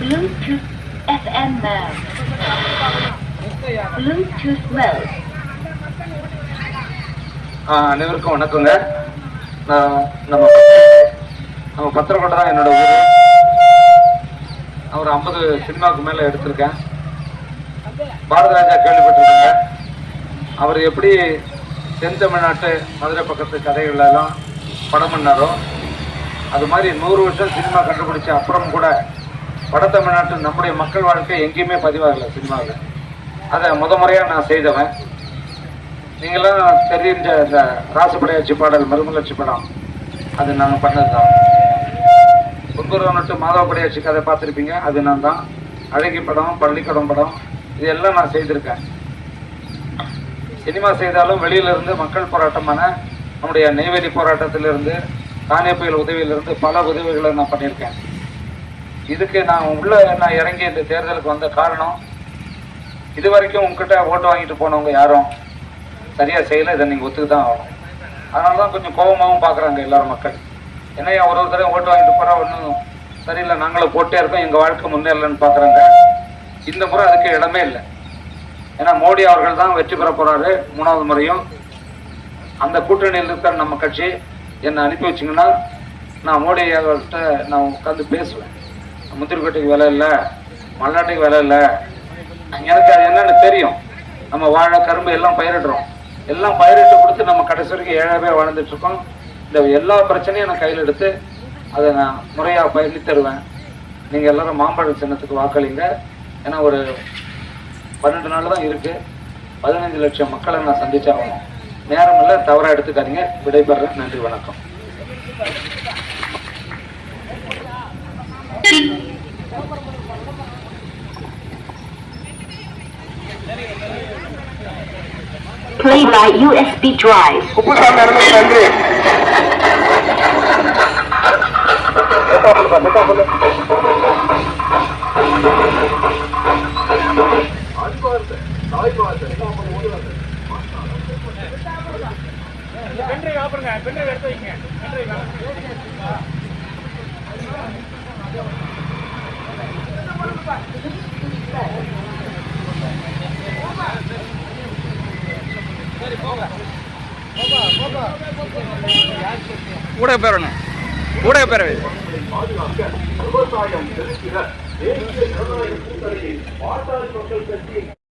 Bluetooth FM mode. Bluetooth mode. அனைவருக்கும் வணக்கங்க நான் நம்ம நம்ம பத்திரக்கோட்டை தான் என்னோட ஊர் நான் ஒரு ஐம்பது சினிமாவுக்கு மேலே எடுத்திருக்கேன் பாரத ராஜா அவர் எப்படி தென் தமிழ்நாட்டு மதுரை பக்கத்து கதைகளெல்லாம் படம் பண்ணாரோ அது மாதிரி நூறு வருஷம் சினிமா கண்டுபிடிச்ச அப்புறம் கூட வட நம்முடைய மக்கள் வாழ்க்கை எங்கேயுமே பதிவாகலை சினிமாவில். அதை முத முறையாக நான் செய்தவன். நீங்களாம் தெரிஞ்ச இந்த ராசப்படையாச்சி பாடல் மருமலட்சி படம் அது நாங்கள் பண்ணது தான் குன்புரம் நட்டு மாதவப்படையாச்சி கதை பார்த்துருப்பீங்க அது நான் தான். அழகி படம் பள்ளிக்கடம் படம் இது எல்லாம் நான் செய்திருக்கேன். சினிமா செய்தாலும் வெளியிலிருந்து மக்கள் போராட்டமான நம்முடைய நெய்வேலி போராட்டத்திலிருந்து தானே புயல் உதவியிலிருந்து பல உதவிகளை நான் பண்ணியிருக்கேன். இதுக்கு நான் உள்ள நான் இறங்கி இந்த தேர்தலுக்கு வந்த காரணம்? இது வரைக்கும் உங்ககிட்ட ஓட்டு வாங்கிட்டு போனவங்க யாரும் சரியா செய்யல. இதை நீங்க ஒத்துக்கு தான் ஆகணும். அதனால தான் கொஞ்சம் கோபமாகவும் பார்க்குறாங்க எல்லாரும் மக்கள். என்னையா ஒரு ஒரு தடவை ஓட்டு வாங்கிட்டு போறா? ஒன்றும் சரியில்லை. நாங்களும் போட்டே இருக்கோம். எங்க வாழ்க்கை முன்னேறலன்னு பார்க்குறாங்க. இந்த முறை அதுக்கு இடமே இல்லை. ஏன்னா மோடி அவர்கள் தான் வெற்றி பெற போறாரு மூணாவது முறையும். அந்த கூட்டணியில் இருக்கிற நம்ம கட்சி என்னை அனுப்பி வச்சிங்கன்னா நான் மோடி அவர்கிட்ட நான் உட்காந்து பேசுவேன். முத்திரிக்கோட்டைக்கு விலை இல்லை மல்லாட்டைக்கு விலை இல்லை. எனக்கு அது என்னன்னு தெரியும். நம்ம வாழை கரும்பு எல்லாம் பயிரிடுறோம். எல்லாம் பயிரிட்டு கொடுத்து நம்ம கடைசி வரைக்கும் ஏழாவே வாழ்ந்துட்டு இருக்கோம். இந்த எல்லா பிரச்சனையும் நான் கையில் எடுத்து அதை நான் முறையாக பயிர்ந்து தருவேன். நீங்கள் எல்லோரும் மாம்பழம் சின்னத்துக்கு வாக்களிங்க. ஏன்னா ஒரு பன்னெண்டு நாள் தான் இருக்குது பதினஞ்சு லட்சம் மக்களை நான் சந்திச்சாகணும். நேரம் இல்லை தவறாக எடுத்துக்காதீங்க. விடைபெறேன். நன்றி வணக்கம். Play by USB drive. Kuppusamy அவர்களுக்கு நன்றி கூட பேரணும் கூட பேரவை விவசாயம் செலுத்திட தேசிய ஜனநாயக கூட்டணியில் பாட்டாளி மக்கள்